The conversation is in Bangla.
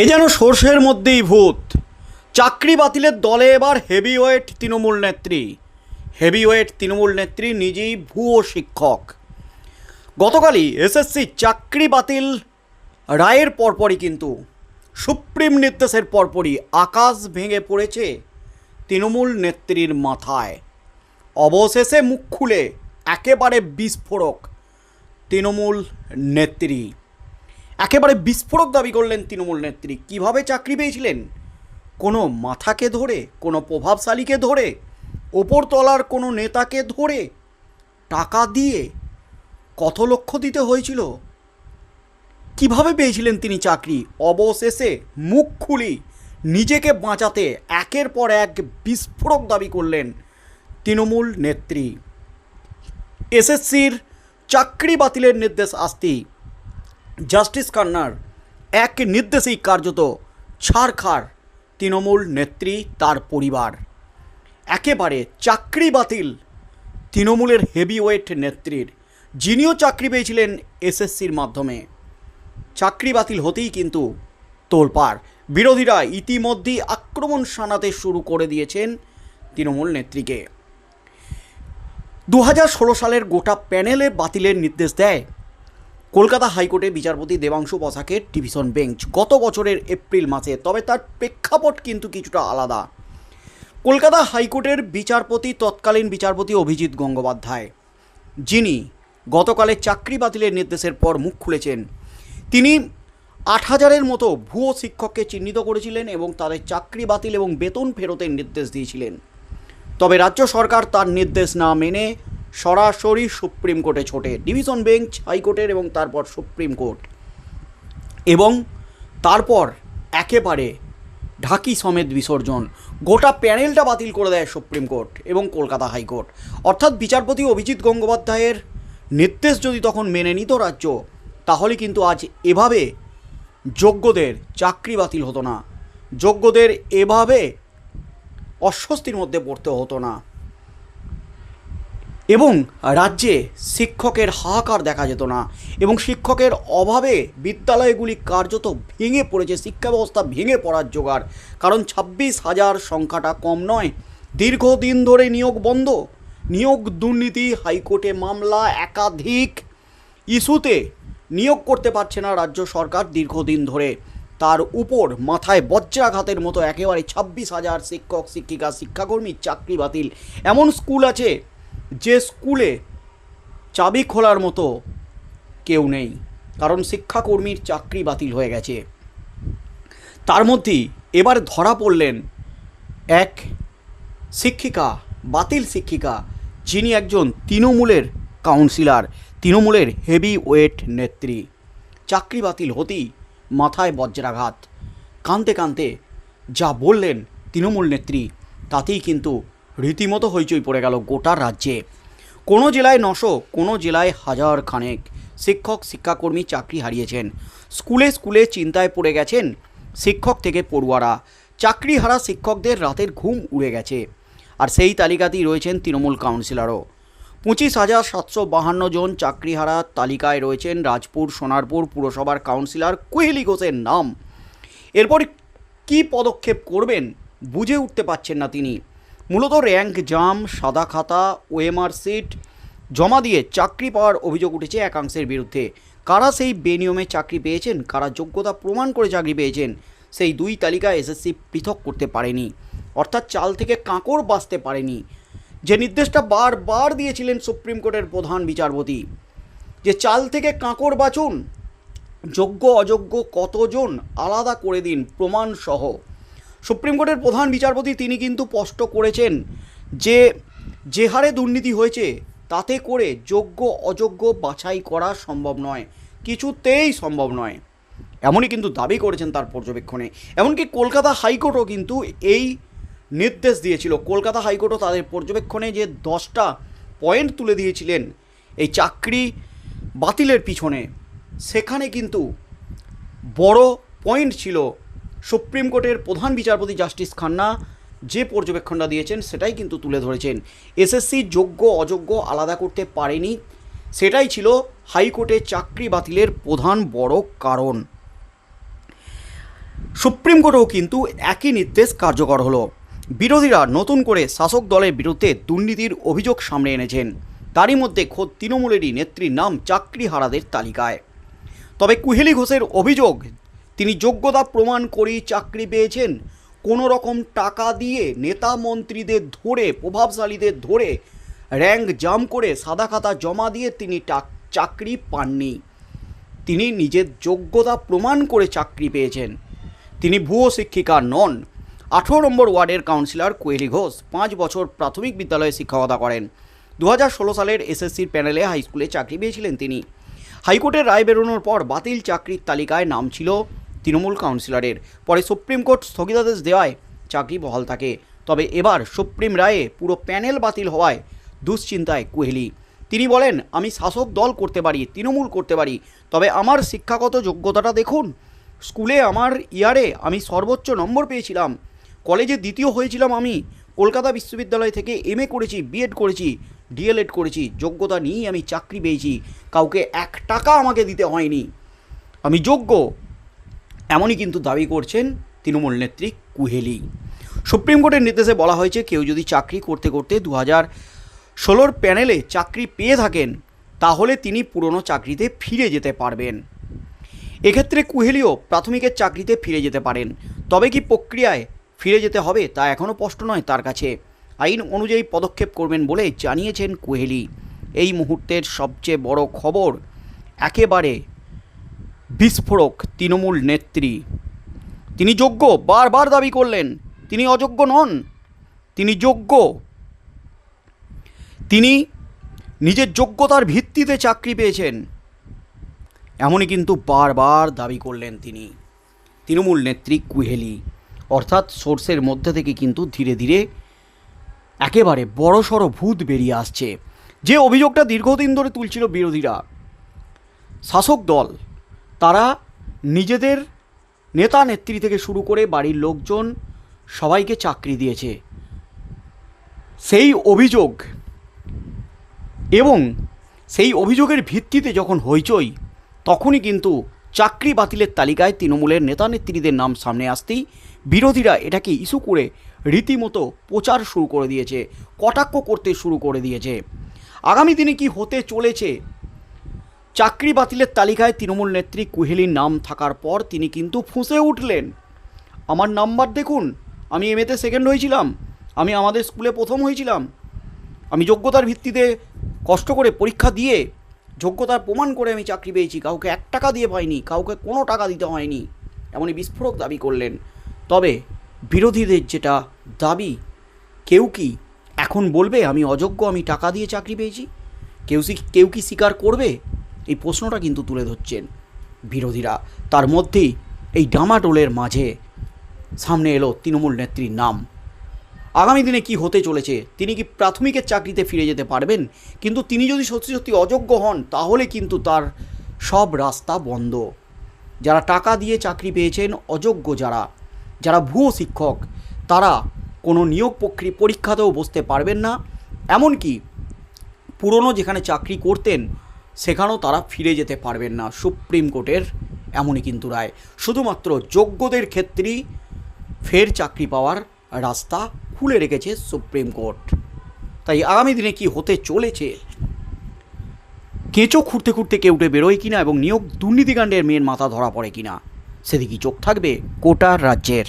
এ যেন সর্ষের মধ্যেই ভূত। চাকরি বাতিলের দলে এবার হেভিওয়েট তৃণমূল নেত্রী। হেভিওয়েট তৃণমূল নেত্রী নিজেই ভুয়ো শিক্ষক। গতকালই এসএসসি চাকরি বাতিল রায়ের পরপরই কিন্তু। সুপ্রিম নির্দেশের পরপরই আকাশ ভেঙে পড়েছে তৃণমূল নেত্রীর মাথায়। অবশেষে মুখ খুলে একেবারে বিস্ফোরক তৃণমূল নেত্রী। একেবারে বিস্ফোরক দাবি করলেন তৃণমূল নেত্রী। কীভাবে চাকরি পেয়েছিলেন? কোনো মাথাকে ধরে, কোনো প্রভাবশালীকে ধরে ওপরতলার কোনো নেতাকে ধরে টাকা দিয়ে কত লক্ষ দিতে হয়েছিল? কীভাবে পেয়েছিলেন তিনি চাকরি? অবশেষে মুখ খুলি নিজেকে বাঁচাতে একের পর এক বিস্ফোরক দাবি করলেন তৃণমূল নেত্রী। এসএসসির চাকরি বাতিলের নির্দেশ আসতেই জাস্টিস খান্নার এক নির্দেশেই কার্যত ছাড়খাড় তৃণমূল নেত্রী তার পরিবার। একেবারে চাকরি বাতিল তৃণমূলের হেভিওয়েট নেত্রীর। যিনিও চাকরি পেয়েছিলেন এসএসসির মাধ্যমে। চাকরি বাতিল হতেই কিন্তু তোলপাড়। বিরোধীরা ইতিমধ্যেই আক্রমণ শানাতে শুরু করে দিয়েছেন তৃণমূল নেত্রীকে। দু হাজার ষোলো সালের গোটা প্যানেলে বাতিলের নির্দেশ দেয় কলকাতা হাইকোর্টে বিচারপতি দেবাংশু বসাকের ডিভিশন বেঞ্চ। গত বছরের এপ্রিল মাসে, তবে তার প্রেক্ষাপট কিন্তু কিছুটা আলাদা। কলকাতা হাইকোর্টের বিচারপতি, তৎকালীন বিচারপতি অভিজিৎ গঙ্গোপাধ্যায়। যিনি গতকালের চাকরি বাতিলের নির্দেশের পর মুখ খুলেছেন। তিনি আট হাজারের মতো ভুয়ো শিক্ষককে চিহ্নিত করেছিলেন এবং তাদের চাকরি বাতিল এবং বেতন ফেরতের নির্দেশ দিয়েছিলেন। তবে রাজ্য সরকার তার নির্দেশ না মেনে সরাসরি সুপ্রিম কোর্টে ছোটে। ডিভিশন বেঞ্চ, হাইকোর্টের এবং তারপর সুপ্রিম কোর্ট। এবং তারপর একেবারে ঢাকি সমেত বিসর্জন। গোটা প্যানেলটা বাতিল করে দেয় সুপ্রিম কোর্ট এবং কলকাতা হাইকোর্ট। অর্থাৎ বিচারপতি অভিজিৎ গঙ্গোপাধ্যায়ের নির্দেশ যদি তখন মেনে নিত রাজ্য, তাহলে কিন্তু আজ এভাবে যোগ্যদের চাকরি বাতিল হতো না। যোগ্যদের এভাবে অস্বস্তির মধ্যে পড়তে হতো না। এবং রাজ্যে শিক্ষকের হাহাকার দেখা যেত না এবং শিক্ষকের অভাবে বিদ্যালয়গুলি কার্যত ভেঙে পড়েছে শিক্ষা ব্যবস্থা ভেঙে পড়ার জোগাড়। কারণ ছাব্বিশ হাজার সংখ্যাটা কম নয়। দীর্ঘদিন ধরে নিয়োগ বন্ধ। নিয়োগ দুর্নীতি, হাইকোর্টে মামলা, একাধিক ইস্যুতে নিয়োগ করতে পারছে না রাজ্য সরকার দীর্ঘদিন ধরে। তার উপর মাথায় বজ্রাঘাতের মতো একেবারে ছাব্বিশ হাজার শিক্ষক, শিক্ষিকা, শিক্ষাকর্মী, চাকরি বাতিল। এমন স্কুল আছে যে স্কুলে চাবি খোলার মতো কেউ নেই, কারণ শিক্ষাকর্মীর চাকরি বাতিল হয়ে গেছে। তার মধ্যেই এবার ধরা পড়লেন এক শিক্ষিকা, বাতিল শিক্ষিকা, যিনি একজন তৃণমূলের কাউন্সিলর, তৃণমূলের হেভি ওয়েট নেত্রী। চাকরি বাতিল হতেই মাথায় বজ্রাঘাত। কানতে কানতে যা বললেন তৃণমূল নেত্রী, তাতেই কিন্তু রীতিমতো হইচই পড়ে গেল গোটা রাজ্যে। কোনো জেলায় নশো, কোনো জেলায় হাজার খানেক শিক্ষক, শিক্ষাকর্মী চাকরি হারিয়েছেন। স্কুলে স্কুলে চিন্তায় পড়ে গেছেন শিক্ষক থেকে পড়ুয়ারা। চাকরি হারা শিক্ষকদের রাতের ঘুম উড়ে গেছে। আর সেই তালিকাতেই রয়েছেন তৃণমূল কাউন্সিলরও। পঁচিশ হাজার সাতশো বাহান্ন জন চাকরিহারা তালিকায় রয়েছেন রাজপুর, সোনারপুর পুরসভার কাউন্সিলর কোহেলি ঘোষের নাম। এরপর কী পদক্ষেপ করবেন বুঝে উঠতে পারছেন না তিনি। মূলত র্যাঙ্ক জাম, সাদা খাতা, ওএমআর সিট জমা দিয়ে চাকরি পাওয়ার অভিযোগ উঠেছে একাংশের বিরুদ্ধে। কারা সেই বেনিয়মে চাকরি পেয়েছেন? কারা যোগ্যতা প্রমাণ করে চাকরি পেয়েছেন? সেই দুই তালিকা এসএসসি পৃথক করতে পারেনি। অর্থাৎ চাল থেকে কাঁকড় বাঁচতে পারেনি। যে নির্দেশটা বারবার দিয়েছিলেন সুপ্রিম কোর্টের প্রধান বিচারপতি, যে চাল থেকে কাঁকড় বাঁচুন যোগ্য অযোগ্য কতজন আলাদা করে দিন প্রমাণ সহ সুপ্রিম কোর্টের প্রধান বিচারপতি তিনি কিন্তু স্পষ্ট করেছেন যে যে হারে দুর্নীতি হয়েছে, তাতে করে যোগ্য, অযোগ্য বাছাই করা সম্ভব নয়, কিছুতেই সম্ভব নয়। এমনই কিন্তু দাবি করেছেন তার পর্যবেক্ষণে। এমনকি কলকাতা হাইকোর্টও কিন্তু এই নির্দেশ দিয়েছিল। কলকাতা হাইকোর্টও তাদের পর্যবেক্ষণে যে দশটা পয়েন্ট তুলে দিয়েছিলেন, এই চাকরি বাতিলের পিছনে, সেখানে কিন্তু বড় পয়েন্ট ছিল সুপ্রিম কোর্টের প্রধান বিচারপতি জাস্টিস খান্না যে পর্যবেক্ষণটা দিয়েছেন, সেটাই কিন্তু তুলে ধরেছেন। এসএসসি যোগ্য, অযোগ্য আলাদা করতে পারেনি। সেটাই ছিল হাইকোর্টে চাকরি বাতিলের প্রধান বড় কারণ। সুপ্রিম কোর্টেও কিন্তু একই নির্দেশ কার্যকর হলো। বিরোধীরা নতুন করে শাসক দলের বিরুদ্ধে দুর্নীতির অভিযোগ সামনে এনেছেন। তারই মধ্যে খোদ তৃণমূলেরই নেত্রীর নাম চাকরি হারাদের তালিকায়। তবে কুহেলি ঘোষের অভিযোগ তিনি যোগ্যতা প্রমাণ করেই চাকরি পেয়েছেন। কোনো রকম টাকা দিয়ে নেতা মন্ত্রীদের ধরে, প্রভাবশালীদের ধরে র্যাঙ্ক জাম করে সাদা খাতা জমা দিয়ে তিনি চাকরি পাননি। তিনি নিজের যোগ্যতা প্রমাণ করে চাকরি পেয়েছেন। তিনি ভুয়ো শিক্ষিকা নন। আঠেরো নম্বর ওয়ার্ডের কাউন্সিলর কোয়েলি ঘোষ পাঁচ বছর প্রাথমিক বিদ্যালয়ে শিক্ষকতা করেন। দু সালের এসএসসির প্যানেলে হাইস্কুলে চাকরি পেয়েছিলেন তিনি। হাইকোর্টের রায় বেরোনোর পর বাতিল চাকরির তালিকায় নাম ছিল তৃণমূল কাউন্সিলরের। পরে সুপ্রিম কোর্ট স্থগিতাদেশ দেওয়ায় চাকরি বহাল থাকে। তবে এবার সুপ্রিম রায়ে পুরো প্যানেল বাতিল হওয়ায় দুশ্চিন্তায় কোহলি। তিনি বলেন, আমি শাসক দল করতে পারি, তৃণমূল করতে পারি, তবে আমার শিক্ষাগত যোগ্যতাটা দেখুন। স্কুলে আমার ইয়ারে আমি সর্বোচ্চ নম্বর পেয়েছিলাম। কলেজে দ্বিতীয় হয়েছিলাম আমি। কলকাতা বিশ্ববিদ্যালয় থেকে এম করেছি বিএড করেছি ডিএলএড করেছি। যোগ্যতা নিয়েই আমি চাকরি পেয়েছি। কাউকে এক টাকা আমাকে দিতে হয়নি। আমি যোগ্য এমনই কিন্তু দাবি করছেন তৃণমূল নেত্রী কুহেলি। সুপ্রিম কোর্টের নির্দেশে বলা হয়েছে, কেউ যদি চাকরি করতে করতে দু হাজার ষোলোর প্যানেলে চাকরি পেয়ে থাকেন, তাহলে তিনি পুরনো চাকরিতে ফিরে যেতে পারবেন। এক্ষেত্রে কুহেলিও প্রাথমিকের চাকরিতে ফিরে যেতে পারেন। তবে কি প্রক্রিয়ায় ফিরে যেতে হবে তা এখনও স্পষ্ট নয় তার কাছে। আইন অনুযায়ী পদক্ষেপ করবেন বলে জানিয়েছেন কুহেলি। এই মুহূর্তের সবচেয়ে বড় খবর একেবারে বিস্ফোরক তৃণমূল নেত্রী। তিনি যোগ্য, বারবার দাবি করলেন, তিনি অযোগ্য নন, তিনি যোগ্য। তিনি নিজের যোগ্যতার ভিত্তিতে চাকরি পেয়েছেন। এমনই কিন্তু বারবার দাবি করলেন তিনি। তৃণমূল নেত্রী কুহেলি। অর্থাৎ সোর্সের মধ্যে থেকে কিন্তু ধীরে ধীরে একেবারে বড়সড় ভূত বেরিয়ে আসছে। যে অভিযোগটা দীর্ঘদিন ধরে তুলছিল বিরোধীরা। শাসক দল তারা নিজেদের নেতা নেত্রী থেকে শুরু করে বাড়ির লোকজন সবাইকে চাকরি দিয়েছে। সেই অভিযোগ এবং সেই অভিযোগের ভিত্তিতে যখন হইচই, তখনই কিন্তু চাকরি বাতিলের তালিকায় তৃণমূলের নেতা নেত্রীদের নাম সামনে আসতেই বিরোধীরা এটাকে ইস্যু করে রীতিমতো প্রচার শুরু করে দিয়েছে, কটাক্ষ করতে শুরু করে দিয়েছে। আগামী দিনে কি হতে চলেছে চাকরি বাতিলের তালিকায় তৃণমূল নেত্রী কুহেলির নাম থাকার পর তিনি কিন্তু ফুঁসে উঠলেন। আমার নাম্বার দেখুন, আমি এমএতে সেকেন্ড হয়েছিলাম, আমি আমাদের স্কুলে প্রথম হয়েছিলাম। আমি যোগ্যতার ভিত্তিতে কষ্ট করে পরীক্ষা দিয়ে, যোগ্যতার প্রমাণ করে আমি চাকরি পেয়েছি। কাউকে এক টাকা দিয়ে পাইনি, কাউকে কোনো টাকা দিতে হয়নি। এমনই বিস্ফোরক দাবি করলেন। তবে বিরোধীদের যেটা দাবি, কেউ কি এখন বলবে, আমি অযোগ্য, আমি টাকা দিয়ে চাকরি পেয়েছি? কেউ কেউ কি স্বীকার করবে? এই প্রশ্নটা কিন্তু তুলে ধরছেন বিরোধীরা। তার মধ্যেই এই ডামাটোলের মাঝে সামনে এলো তৃণমূল নেত্রীর নাম। আগামী দিনে কি হতে চলেছে? তিনি কি প্রাথমিকের চাকরিতে ফিরে যেতে পারবেন? কিন্তু তিনি যদি সত্যি সত্যি অযোগ্য হন, তাহলে কিন্তু তার সব রাস্তা বন্ধ। যারা টাকা দিয়ে চাকরি পেয়েছেন, অযোগ্য যারা যারা ভুয়ো শিক্ষক, তারা কোনো নিয়োগ প্রক্রিয়া পরীক্ষাতেও বসতে পারবেন না। এমনকি পুরনো যেখানে চাকরি করতেন সেখানেও তারা ফিরে যেতে পারবেন না। সুপ্রিম কোর্টের এমনই কিন্তু রায়। শুধুমাত্র যোগ্যদের ক্ষেত্রেই ফের চাকরি পাওয়ার রাস্তা খুলে রেখেছে সুপ্রিম কোর্ট। তাই আগামী দিনে কি হতে চলেছে? কেঁচো খুঁড়তে খুঁড়তে কেউ উঠে বেরোয় কিনা এবং নিয়োগ দুর্নীতিকাণ্ডের মেয়ের মাথা ধরা পড়ে কিনা? সেদিকে চোখ থাকবে কোটার রাজ্যের।